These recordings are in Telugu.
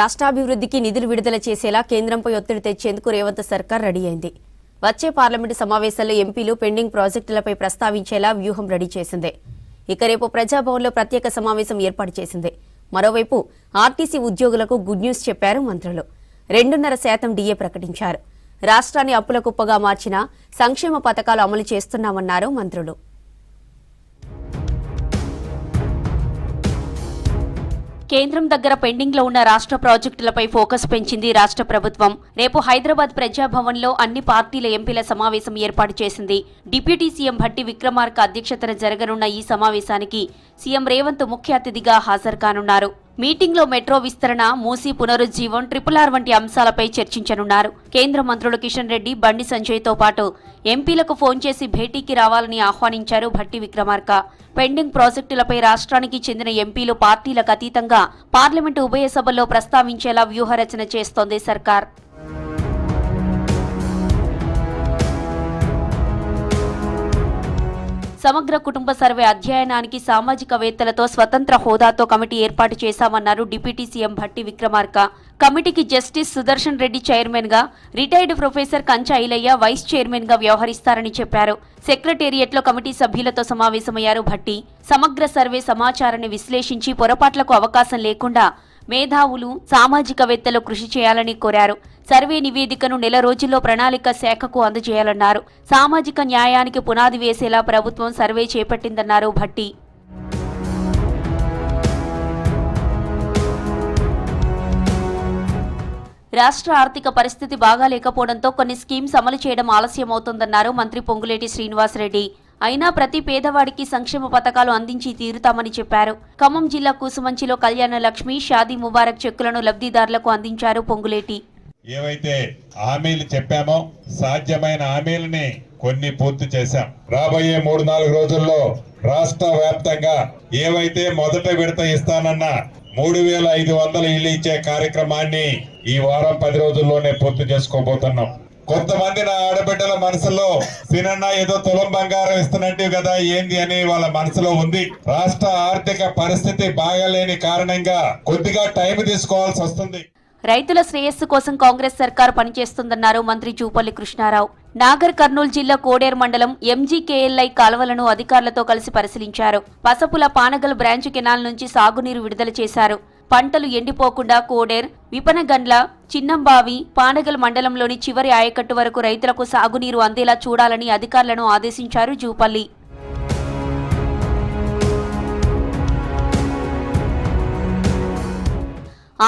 రాష్ట్రాభివృద్ధికి నిధులు విడుదల చేసేలా కేంద్రంపై ఒత్తిడి తెచ్చేందుకు రేవంత్ సర్కార్ రెడీ అయింది. వచ్చే పార్లమెంటు సమావేశాల్లో ఎంపీలు పెండింగ్ ప్రాజెక్టులపై ప్రస్తావించేలా వ్యూహం రెడీ చేసింది. ఇక రేపు ప్రజాభవన్లో ప్రత్యేక సమావేశం ఏర్పాటు చేసింది. మరోవైపు ఆర్టీసీ ఉద్యోగులకు గుడ్ న్యూస్ చెప్పారు మంత్రులు. రెండున్నర శాతం డీఏ ప్రకటించారు. రాష్ట్రాన్ని అప్పుల కుప్పగా మార్చిన సంక్షేమ పథకాలు అమలు చేస్తున్నామన్నారు మంత్రులు. కేంద్రం దగ్గర పెండింగ్లో ఉన్న రాష్ట్ర ప్రాజెక్టులపై ఫోకస్ పెంచింది రాష్ట్ర ప్రభుత్వం. రేపు హైదరాబాద్ ప్రజాభవన్లో అన్ని పార్టీల ఎంపీల సమావేశం ఏర్పాటు చేసింది. డిప్యూటీ సీఎం భట్టి విక్రమార్క అధ్యక్షతన జరగనున్న ఈ సమావేశానికి సీఎం రేవంత్ ముఖ్య అతిథిగా హాజరు కానున్నారు. మీటింగ్లో మెట్రో విస్తరణ మూసీ పునరుజ్జీవం ట్రిపుల్ ఆర్ వంటి అంశాలపై చర్చించనున్నారు. కేంద్ర మంత్రులు కిషన్ రెడ్డి బండి సంజయ్తో పాటు ఎంపీలకు ఫోన్ చేసి భేటీకి రావాలని ఆహ్వానించారు భట్టి విక్రమార్క. పెండింగ్ ప్రాజెక్టులపై రాష్ట్రానికి చెందిన ఎంపీలు పార్టీలకు అతీతంగా పార్లమెంటు ఉభయ సభల్లో ప్రస్తావించేలా వ్యూహరచన చేస్తోంది సర్కార్. సమగ్ర కుటుంబ సర్వే అధ్యయనానికి సామాజికవేత్తలతో స్వతంత్ర హోదాతో కమిటీ ఏర్పాటు చేశామన్నారు డిప్యూటీ సీఎం భట్టి విక్రమార్క. కమిటీకి జస్టిస్ సుదర్శన్ రెడ్డి చైర్మన్గా retired professor Kancha Ilaiah vice చైర్మన్గా వ్యవహరిస్తారని చెప్పారు. సెక్రటేరియట్లో కమిటీ సభ్యులతో సమావేశమయ్యారు భట్టి. సమగ్ర సర్వే సమాచారాన్ని విశ్లేషించి పొరపాట్లకు అవకాశం లేకుండా మేధావులు సామాజికవేత్తలు కృషి చేయాలని కోరారు. సర్వే నివేదికను నెల రోజుల్లో ప్రణాళిక శాఖకు అందజేయాలన్నారు. సామాజిక న్యాయానికి పునాది వేసేలా ప్రభుత్వం సర్వే చేపట్టిందన్నారు భట్టి. రాష్ట్ర ఆర్థిక పరిస్థితి బాగాలేకపోవడంతో కొన్ని స్కీమ్స్ అమలు చేయడం ఆలస్యమవుతోందన్నారు మంత్రి పొంగులేటి శ్రీనివాసరెడ్డి. అయినా ప్రతి పేదవాడికి సంక్షేమ పథకాలు అందించి తీరుతామని చెప్పారు. ఖమ్మం జిల్లా కూసుమంచిలో కళ్యాణ లక్ష్మి షాదీ ముబారక్ చెక్కులను లబ్ధిదారులకు అందించారు పొంగులేటి. ఏవైతే హామీలు చెప్పామో సాధ్యమైన హామీలని కొన్ని పూర్తి చేశాం. రాబోయే మూడు నాలుగు రోజుల్లో రాష్ట్ర వ్యాప్తంగా ఏవైతే మొదట విడత ఇస్తానన్న మూడు వేల ఐదు వందల ఇల్లు ఇచ్చే కార్యక్రమాన్ని ఈ వారం పది రోజుల్లోనే పూర్తి చేసుకోబోతున్నాం. కొంతమంది నా ఆడబిడ్డల మనసులో సినన్న ఏదో తులం బంగారం ఇస్తున్నట్టు కదా ఏంది అని వాళ్ళ మనసులో ఉంది. రాష్ట్ర ఆర్థిక పరిస్థితి బాగాలేని కారణంగా కొద్దిగా టైం తీసుకోవాల్సి వస్తుంది. రైతుల శ్రేయస్సు కోసం కాంగ్రెస్ సర్కార్ పనిచేస్తుందన్నారు మంత్రి జూపల్లి కృష్ణారావు. నాగర్ కర్నూలు జిల్లా కోడేరు మండలం ఎంజీకేఎల్ఐ కాలువలను అధికారులతో కలిసి పరిశీలించారు. పసపుల పానగల్ బ్రాంచ్ కెనాల్ నుంచి సాగునీరు విడుదల చేశారు. పంటలు ఎండిపోకుండా కోడేర్ విపనగండ్ల చిన్నంబావి పానగల్ మండలంలోని చివరి ఆయకట్టు వరకు రైతులకు సాగునీరు అందేలా చూడాలని అధికారులను ఆదేశించారు జూపల్లి.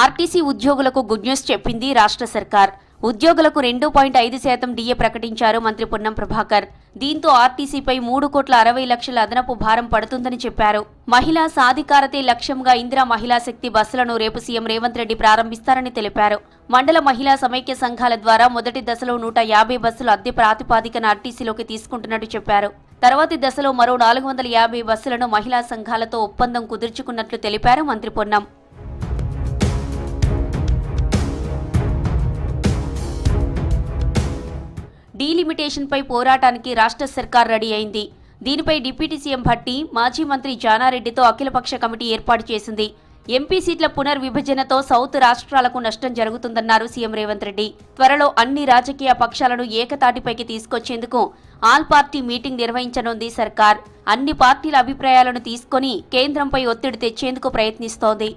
ఆర్టీసీ ఉద్యోగులకు గుడ్ న్యూస్ చెప్పింది రాష్ట్ర సర్కార్. ఉద్యోగులకు రెండు పాయింట్ ఐదు శాతం డీఏ ప్రకటించారు మంత్రి పొన్నం ప్రభాకర్. దీంతో ఆర్టీసీపై మూడు కోట్ల అరవై లక్షల అదనపు భారం పడుతుందని చెప్పారు. మహిళా సాధికారతే లక్ష్యంగా ఇందిరా మహిళా శక్తి బస్సులను రేపు సీఎం రేవంత్ రెడ్డి ప్రారంభిస్తారని తెలిపారు. మండల మహిళా సమైక్య సంఘాల ద్వారా మొదటి దశలో నూట యాభై బస్సులు అద్దె ప్రాతిపాదికన ఆర్టీసీలోకి తీసుకుంటున్నట్టు చెప్పారు. తర్వాతి దశలో మరో నాలుగు వందల యాభై బస్సులను మహిళా సంఘాలతో ఒప్పందం కుదుర్చుకున్నట్లు తెలిపారు మంత్రి పొన్నం. డీలిమిటేషన్పై పోరాటానికి రాష్ట్ర సర్కార్ రెడీ అయింది. దీనిపై డిప్యూటీ సీఎం భట్టి మాజీ మంత్రి జానారెడ్డితో అఖిలపక్ష కమిటీ ఏర్పాటు చేసింది. ఎంపీ సీట్ల పునర్విభజనతో సౌత్ రాష్ట్రాలకు నష్టం జరుగుతుందన్నారు సీఎం రేవంత్ రెడ్డి. త్వరలో అన్ని రాజకీయ పక్షాలను ఏకతాటిపైకి తీసుకొచ్చేందుకు ఆల్ పార్టీ మీటింగ్ నిర్వహించనుంది సర్కార్. అన్ని పార్టీల అభిప్రాయాలను తీసుకొని కేంద్రంపై ఒత్తిడి తెచ్చేందుకు ప్రయత్నిస్తోంది.